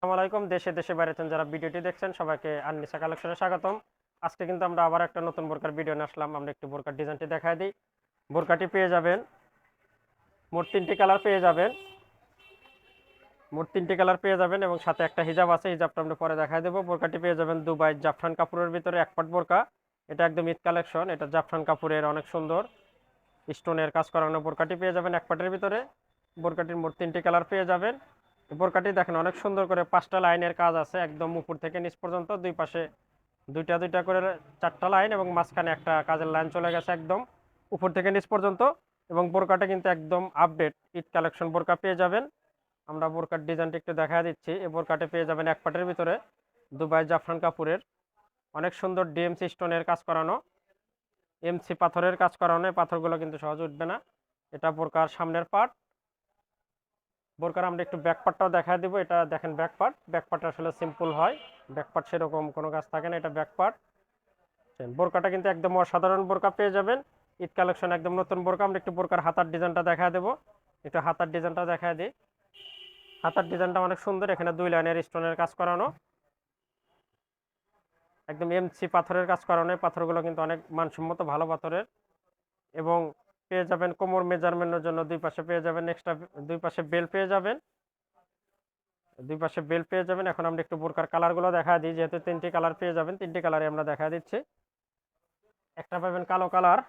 আসসালামু আলাইকুম দেশে দেশে বাইরেছেন যারা ভিডিওটি দেখছেন, সবাইকে আননিসা কালেকশনে স্বাগতম। আজকে কিন্তু আমরা আবার একটা নতুন বোরকার ভিডিও নিয়ে আসলাম। আমরা একটু বোরকার ডিজাইনটি দেখাই দিই। বোরকাটি পেয়ে যাবেন, মোট তিনটি কালার পেয়ে যাবেন। মোট তিনটি কালার পেয়ে যাবেন এবং সাথে একটা হিজাব আছে, হিজাবটা আমরা পরে দেখাই দেবো। বোরকাটি পেয়ে যাবেন দুবাই জাফরান কাপুরের ভিতরে এক পাট বোরকা। এটা একদম ঈদ কালেকশন, এটা জাফরান কাপুরের অনেক সুন্দর। স্টোনের কাজ করানো বোরকাটি পেয়ে যাবেন এক পাটের ভিতরে। বোরকাটির মোট তিনটি কালার পেয়ে যাবেন। বোরকাটি দেখেন, অনেক সুন্দর করে পাঁচটা লাইনের কাজ আছে, একদম উপর থেকে নিচ পর্যন্ত, দুই পাশে দুইটা দুইটা করে চারটা লাইন এবং মাঝখানে একটা কাজের লাইন চলে গেছে একদম উপর থেকে নিচ পর্যন্ত এবং বোরকাটা কিন্তু একদম আপডেট ঈদ কালেকশন বোরকা পেয়ে যাবেন। আমরা বোরকার ডিজাইনটা একটু দেখা দিচ্ছি, এই বোরকাটে পেয়ে যাবেন এক পাটের ভিতরে, দুবাই জাফরান কাপুরের। অনেক সুন্দর ডিএমসি স্টোনের কাজ করানো এমসি পাথরের কাজ করানো পাথরগুলো কিন্তু সহজে উঠবে না। এটা বোরকার সামনের পার্ট বোরকার আমরা একটু ব্যাক পার্টটাও দেখা দিব। এটা দেখেন ব্যাক পার্ট ব্যাক পার্ট আসলে সিম্পল হয়। ব্যাক পার্ট সেরকম কোনো কাজ থাকে না, এটা ব্যাক পার্ট বোরকাটা কিন্তু একদম অসাধারণ বোরকা পেয়ে যাবেন। ঈদ কালেকশন একদম নতুন বোরকা। আমরা একটু বোরকার হাতার ডিজাইনটা দেখা দেবো। একটু হাতার ডিজাইনটা দেখা দিই। হাতার ডিজাইনটা অনেক সুন্দর। এখানে দুই লাইনের স্টোনের কাজ করানো। একদম এমসি পাথরের কাজ করানো। পাথরগুলো কিন্তু অনেক মানসম্মত, ভালো পাথরের। এবং পেয়ে যাবেন, কোমর মেজারমেন্টের জন্য দুই পাশে পেয়ে যাবেন এক্সট্রা দুই পাশে বেল পেয়ে যাবেন। দুই পাশে বেল পেয়ে যাবেন। এখন আমরা একটু বোরকার কালারগুলো দেখা দিই, যেহেতু তিনটি কালার পেয়ে যাবেন, তিনটি কালারে আমরা দেখা দিচ্ছি। একটা পাবেন কালো কালার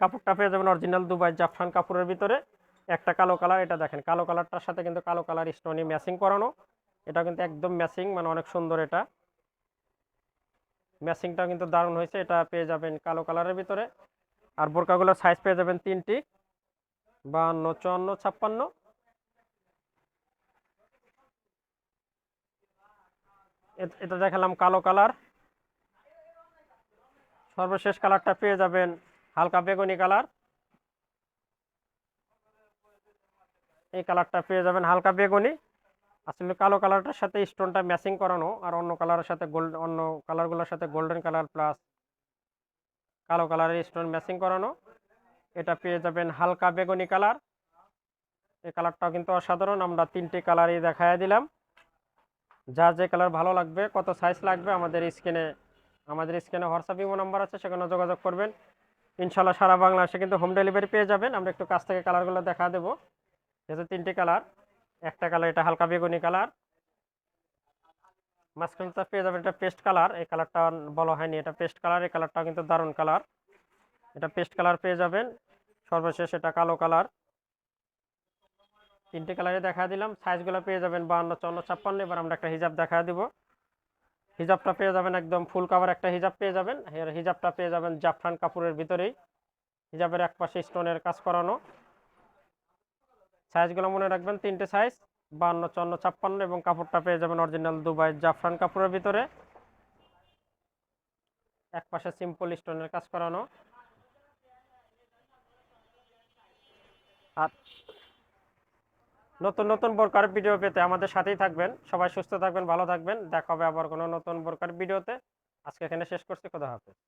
কাপড়টা পেয়ে যাবেন অরিজিনাল দুবাই জাফরান কাপড়ের ভিতরে। একটা কালো কালার এটা দেখেন, কালো কালারটার সাথে কিন্তু কালো কালার স্টোনি ম্যাচিং করানো। এটা কিন্তু একদম ম্যাচিং মানে অনেক সুন্দর এটা। ম্যাচিংটা কিন্তু দারুণ হয়েছে, এটা পেয়ে যাবেন কালো কালারের ভিতরে। আর বোরকাগুলোর সাইজ পেয়ে যাবেন তিনটি। বাহান্ন, চুয়ান্ন, ছাপ্পান্ন। এটা দেখালাম কালো কালার। সর্বশেষ কালারটা পেয়ে যাবেন হালকা বেগুনি কালার। এই কালারটা পেয়ে যাবেন হালকা বেগুনি। আসলে কালো কালারটার সাথে স্টোনটা ম্যাচিং করানো আর অন্য কালারের সাথে গোল্ড অন্য কালারগুলোর সাথে গোল্ডেন কালার প্লাস কালো কালারের স্টোন ম্যাচিং করানো। এটা পেয়ে যাবেন হালকা বেগুনি কালার। এই কালারটাও কিন্তু অসাধারণ, আমরা তিনটি কালারই দেখায় দিলাম। যার যে কালার ভালো লাগবে, কত সাইজ লাগবে, আমাদের স্ক্রিনে আমাদের স্ক্রিনে হোয়াটসঅ্যাপ ইমো নাম্বার আছে, সেখানে যোগাযোগ করবেন। ইনশাল্লাহ সারা বাংলাদেশে কিন্তু হোম ডেলিভারি পেয়ে যাবেন। আমরা একটু কাছ থেকে কালারগুলো দেখা দেবো। যেহেতু তিনটি কালার, একটা কালার এটা হালকা বেগুনি কালার মাঝখানটা পেয়ে যাবেন, এটা পেস্ট কালার, এই কালারটা বলা হয়নি, এটা পেস্ট কালার, এই কালারটাও কিন্তু দারুণ কালার। এটা পেস্ট কালার পেয়ে যাবেন, সর্বশেষ এটা কালো কালার। তিনটে কালারে দেখা দিলাম, সাইজগুলো পেয়ে যাবেন বাহান্ন চন্ন ছাপ্পান্ন, এবার আমরা একটা হিজাব দেখা দিব। হিজাবটা পেয়ে যাবেন একদম ফুল কাভার একটা হিজাব পেয়ে যাবেন, এর হিজাবটা পেয়ে যাবেন জাফরান কাপড়ের ভিতরেই। হিজাবের এক পাশে স্টোনের কাজ করানো। সাইজগুলো মনে রাখবেন, তিনটে সাইজ বান্ন চন্ন ছাপ্পান্ন এবং কাপড়টা পেয়ে যাবেন অরিজিনাল দুবাই জাফরান কাপড়ের ভিতরে। এক পাশে সিম্পল স্টোনের কাজ করানো। আর নতুন নতুন বোরকার ভিডিও পেতে আমাদের সাথেই থাকবেন। সবাই সুস্থ থাকবেন, ভালো থাকবেন। দেখা হবে আবার কোনো নতুন বোরকার ভিডিওতে আজকে এখানে শেষ করছি, খোদা হাফেজ।